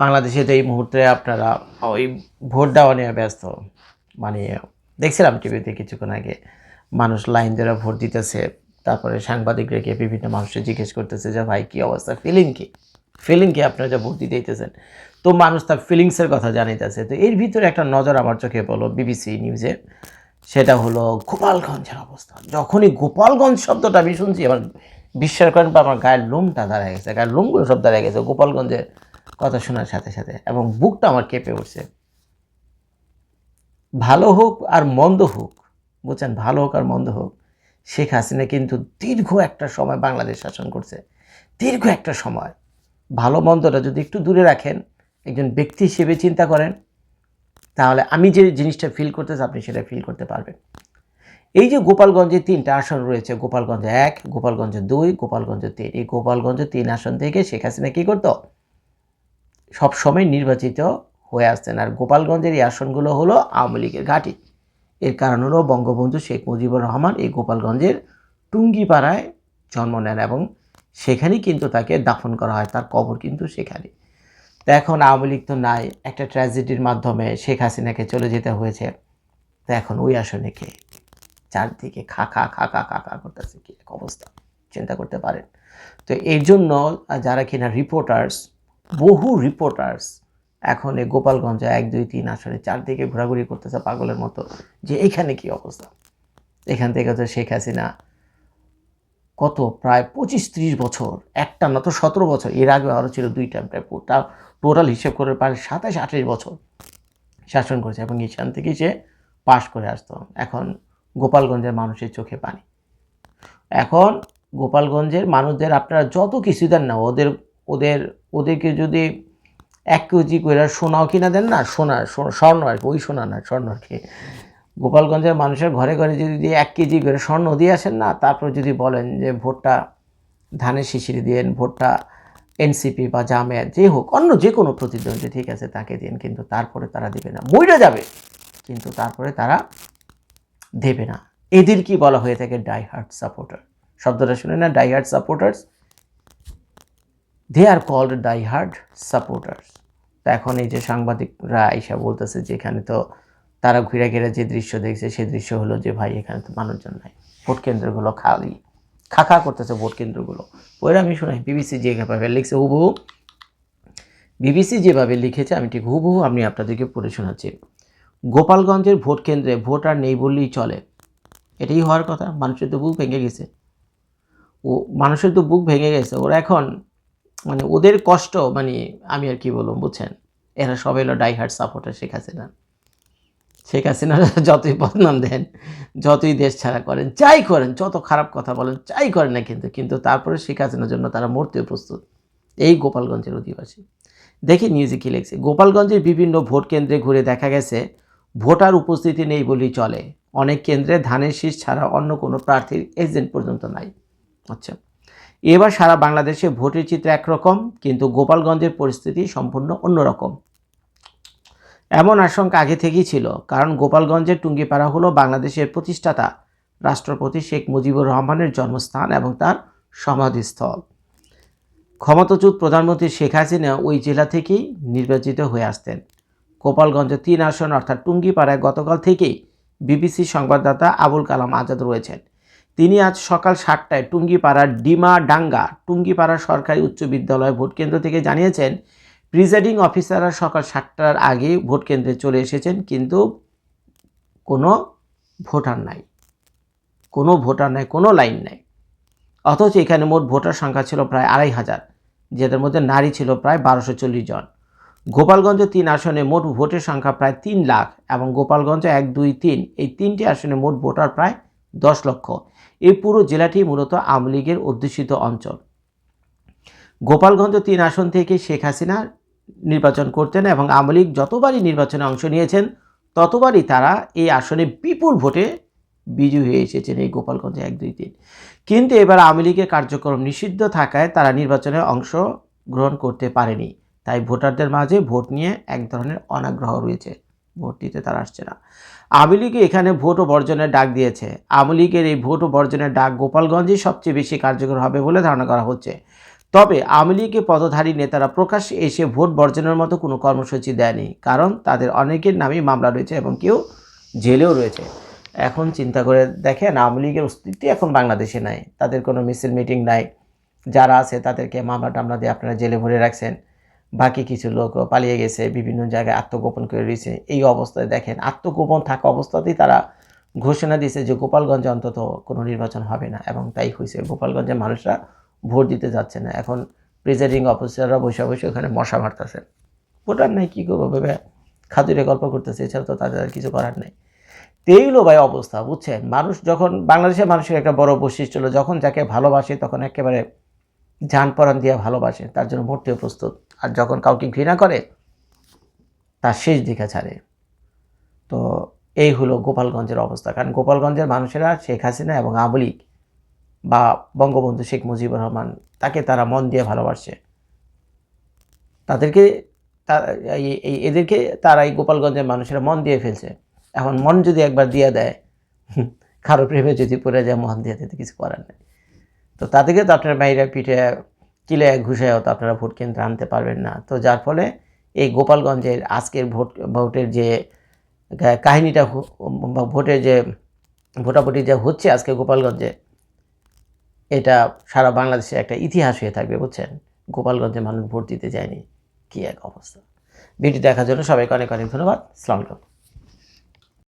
বাংলাদেশে তো এই মুহূর্তে আপনারা ওই ভোট দেওয়া নিয়ে ব্যস্ত। মানে দেখছিলাম টিভিতে কিছুক্ষণ আগে মানুষ লাইন ধরে ভোট দিতেছে, তারপরে সাংবাদিকরা গিয়ে বিভিন্ন মানুষকে জিজ্ঞেস করতেছে যে, ভাই, কী অবস্থা? ফিলিং কি? ফিলিং কি আপনারা যা ভোট দিতে দিতেছেন তো মানুষ তার ফিলিংসের কথা জানিতেছে তো এর ভিতরে একটা নজর আমার চোখে পড়ল বিবিসি নিউজে সেটা হলো গোপালগঞ্জের অবস্থা। যখনই গোপালগঞ্জ শব্দটা আমি শুনছি আমার বিশ্বাস করেন বা আমার গায়ের লোমটা দাঁড়ায় গেছে, গায়ের লোমগুলো সব দাঁড়ায় গেছে। গোপালগঞ্জের কথা শোনার সাথে সাথে, এবং বুকটা আমার কেঁপে উঠছে। ভালো হোক আর মন্দ হোক, বুঝছেন? ভালো হোক আর মন্দ হোক, শেখ হাসিনা কিন্তু দীর্ঘ একটা সময় বাংলাদেশ শাসন করছে। দীর্ঘ একটা সময়। ভালো মন্দটা যদি একটু দূরে রাখেন, একজন ব্যক্তি হিসেবে চিন্তা করেন, তাহলে আমি যে জিনিসটা ফিল করতেছি, আপনি সেটা ফিল করতে পারবেন। এই যে গোপালগঞ্জে তিনটা আসন রয়েছে, গোপালগঞ্জে এক, গোপালগঞ্জে দুই, গোপালগঞ্জে তিন। এই গোপালগঞ্জে তিন আসন থেকে শেখ হাসিনা কী করতো? সবসময় নির্বাচিত হয়ে আসতেন আর গোপালগঞ্জের এই আসনগুলো হলো আওয়ামী লীগের ঘাঁটি। এর কারণ হলো বঙ্গবন্ধু শেখ মুজিবুর রহমান এই গোপালগঞ্জের টুঙ্গিপাড়ায় জন্ম নেন এবং সেখানেই কিন্তু তাকে দাফন করা হয়। তার কবর কিন্তু সেখানে। তো এখন আওয়ামী লীগ তো নাই। একটা ট্র্যাজেডির মাধ্যমে শেখ হাসিনাকে চলে যেতে হয়েছে। তো এখন ওই আসনে কে? চারদিকে খা খা খা খা খা খা করতেছে কি? এক অবস্থা। চিন্তা করতে পারেন। তো এর জন্য যারা কিনা রিপোর্টার্স বহু রিপোর্টার্স এখন এই গোপালগঞ্জে এক, দুই, তিন আসনে চারদিকে ঘোরাঘুরি করতেছে পাগলের মতো যে এখানে কি অবস্থা? এখান থেকে তো শেখ হাসিনা কত? প্রায় পঁচিশ ত্রিশ বছর, একটা না তো সতেরো বছর, এর আগে আরও ছিল দুইটা প্রায় টোটাল হিসেব করে প্রায় সাতাশ আঠাশ বছর শাসন করেছে এবং এখান থেকেই সে পাশ করে আসতো। এখন গোপালগঞ্জের মানুষের চোখে পানি। এখন গোপালগঞ্জের মানুষদের আপনারা যত কিছু দেন না, ওদের ওদের, ওদেরকে যদি এক কেজি করে সোনাও কিনা দেন না, সোনা স্বর্ণ আর কি, ওই সোনা না, স্বর্ণ আর কি। গোপালগঞ্জের মানুষের ঘরে ঘরে যদি দিয়ে এক কেজি করে স্বর্ণ দিয়ে আসেন না, তারপর যদি বলেন যে ভোটটা ধানের শিশিরি দিয়েন, ভোটটা এনসিপি বা জামায়াত, যে হোক, অন্য যে কোনো প্রতিদ্বন্দ্বী, ঠিক আছে, তাকে দিন কিন্তু তারপরে তারা দেবে না। মইরা যাবে, কিন্তু তারপরে তারা দেবে না। এদের কি বলা হয়ে থাকে? ডাইহার্ট সাপোর্টার শব্দটা শুনে না? Die hard supporters they are called die hard supporters তা এখন এই যে সাংবাদিকরা আইসা বলতেছে যে এখানে তো তারা ঘুরে ঘিরে যে দৃশ্য দেখছে সেই দৃশ্য হলো যে ভাই, এখানে তো মানুষজন নাই। ভোট কেন্দ্রগুলো খালি খাখা করতেছে ভোট কেন্দ্রগুলো। ওইটা আমি শোনাই, বিবিসি যেভাবে লিখছে, হুবহু। বিবিসি যেভাবে লিখেছে, আমি ঠিক হুবহু আমি আপনাদেরকে পড়ে শোনাচ্ছি। গোপালগঞ্জের ভোট কেন্দ্রে ভোট আর নেই বললেই চলে। এটাই হওয়ার কথা, মানুষের তো বুক ভেঙে গেছে। ও, মানুষের তো বুক ভেঙে গেছে। ওরা এখন মানে ওদের কষ্ট মানে আমি আর কি বলব, বুঝছেন? এরা সবাই হলো die hard supporter Sheikh Hasina. Sheikh Hasina যতই বদনাম দেন, যতই দেশ ছাড়া করেন, যাই করেন, যত খারাপ কথা বলেন, যাই করেন না কিন্তু কিন্তু তারপরে শেখ হাসিনার জন্য তারা মরতেও প্রস্তুত। এই গোপালগঞ্জের অধিবাসী। দেখি নিউজে কী লেগছে গোপালগঞ্জের বিভিন্ন ভোট কেন্দ্রে ঘুরে দেখা গেছে, ভোটার উপস্থিতি নেই বলেই চলে। অনেক কেন্দ্রে ধানের শীষ ছাড়া অন্য কোনো প্রার্থীর এজেন্ট পর্যন্ত নাই। আচ্ছা। এবার সারা বাংলাদেশে ভোটের চিত্র একরকম, কিন্তু গোপালগঞ্জের পরিস্থিতি সম্পূর্ণ অন্যরকম। এমন আশঙ্কা আগে থেকেই ছিল, কারণ গোপালগঞ্জের টুঙ্গিপাড়া হলো বাংলাদেশের প্রতিষ্ঠাতা, রাষ্ট্রপতি শেখ মুজিবুর রহমানের জন্মস্থান এবং তার সমাধিস্থল। ক্ষমতাচ্যুত প্রধানমন্ত্রী শেখ হাসিনা ওই জেলা থেকেই নির্বাচিত হয়ে আসতেন। গোপালগঞ্জে তিন আসন, অর্থাৎ টুঙ্গিপাড়ায় গতকাল থেকেই বিবিসি সংবাদদাতা আবুল কালাম আজাদ রয়েছেন। তিনি আজ সকাল সাতটায় টুঙ্গিপাড়ার ডিমা ডাঙ্গা টুঙ্গিপাড়া সরকারি উচ্চ বিদ্যালয় ভোট কেন্দ্র থেকে জানিয়েছেন, প্রিজাইডিং অফিসাররা সকাল সাতটার আগে ভোটকেন্দ্রে চলে এসেছেন, কিন্তু কোনো ভোটার নাই। কোনো ভোটার নাই, কোনো লাইন নাই। অথচ এখানে মোট ভোটার সংখ্যা ছিল প্রায় আড়াই হাজার, যাদের মধ্যে নারী ছিল প্রায় বারোশো চল্লিশ জন। গোপালগঞ্জ তিন আসনে মোট ভোটের সংখ্যা প্রায় তিন লাখ এবং গোপালগঞ্জ এক, দুই, তিন, এই তিনটি আসনে মোট ভোটার প্রায় দশ লক্ষ। এই পুরো জেলাটি মূলত আওয়ামী লীগের অধ্যুষিত অঞ্চল। গোপালগঞ্জ তিন আসন থেকে শেখ হাসিনা নির্বাচন করতেন এবং আওয়ামী লীগ যতবারই নির্বাচনে অংশ নিয়েছেন, ততবারই তারা এই আসনে বিপুল ভোটে বিজয়ী হয়ে এসেছেন এই গোপালগঞ্জে এক দুই তিন। কিন্তু এবার আওয়ামী লীগের কার্যক্রম নিষিদ্ধ থাকায় তারা নির্বাচনে অংশ গ্রহণ করতে পারেনি। তাই ভোটারদের মাঝে ভোট নিয়ে এক ধরনের অনাগ্রহ রয়েছে। ভোট দিতে তারা আসছে না। আওয়ামী লীগ এখানে ভোট ও বর্জনের ডাক দিয়েছে। আওয়ামী লীগের এই ভোট ও বর্জনের ডাক গোপালগঞ্জে সবচেয়ে বেশি কার্যকর হবে বলে ধারণা করা হচ্ছে। তবে আওয়ামী লীগের পদধারী নেতারা প্রকাশ্যে এসে ভোট বর্জনের মতো কোনো কর্মসূচি দেয়নি, কারণ তাদের অনেকের নামেই মামলা রয়েছে এবং কেউ জেলেও রয়েছে। এখন চিন্তা করে দেখেন, আওয়ামী লীগের অস্তিত্বই এখন বাংলাদেশে নাই। তাদের কোনো মিছিল মিটিং নাই। যারা আছে তাদেরকে মামলা টামলা দিয়ে আপনারা জেলে ভরে রাখছেন। বাকি কিছু লোক পালিয়ে গেছে, বিভিন্ন জায়গায় আত্মগোপন করে রয়েছে। এই অবস্থায় দেখেন, আত্মগোপন থাকা অবস্থাতেই তারা ঘোষণা দিয়েছে যে গোপালগঞ্জে অন্তত কোনো নির্বাচন হবে না এবং তাই হয়েছে। গোপালগঞ্জের মানুষরা ভোট দিতে যাচ্ছে না। এখন প্রিজাইডিং অফিসাররা বসে বসে ওখানে মশা মারতেছে। ভোটার নাই কী করব ভেবে খাদুরে গল্প করতেছে, এছাড়া তো তাদের আর কিছু করার নেই। তো এই হলো ভাই অবস্থা, বুঝছেন? মানুষ যখন, বাংলাদেশের মানুষের একটা বড় বৈশিষ্ট্য হলো, যখন যাকে ভালোবাসে তখন একেবারে যান পরাণ দিয়ে ভালোবাসে, তার জন্য মরতেও প্রস্তুত। আর যখন কাউকে ঘৃণা করে, তার শেষ দিকে ছাড়ে। তো এই হলো গোপালগঞ্জের অবস্থা। কারণ গোপালগঞ্জের মানুষেরা শেখ হাসিনা এবং আওয়ামী বা বঙ্গবন্ধু শেখ মুজিবুর রহমান, তাকে তারা মন দিয়ে ভালোবাসে। তাদেরকে এই- এদেরকে তারা এই গোপালগঞ্জের মানুষেরা মন দিয়ে ফেলছে। এখন মন যদি একবার দিয়ে দেয় কারও প্রেমে যদি পড়ে যায়, মন দিয়ে দিতে কিছু করার নেই। তো তাদেরকে তো আপনার বাইরে পিঠে কিলে ঘুষেও তো আপনারা ভোট কেন্দ্রে আনতে পারবেন না। তো যার ফলে এই গোপালগঞ্জের আজকের ভোট, ভোটের যে কাহিনীটা ভোটের যে ভোটাভুটি যে হচ্ছে আজকে গোপালগঞ্জে, এটা সারা বাংলাদেশে একটা ইতিহাস হয়ে থাকবে, বুঝছেন? গোপালগঞ্জে মানুষ ভোট দিতে যায়নি। কী এক অবস্থা। ভিডিও দেখার জন্য সবাইকে অনেক অনেক ধন্যবাদ। আলাইকুম।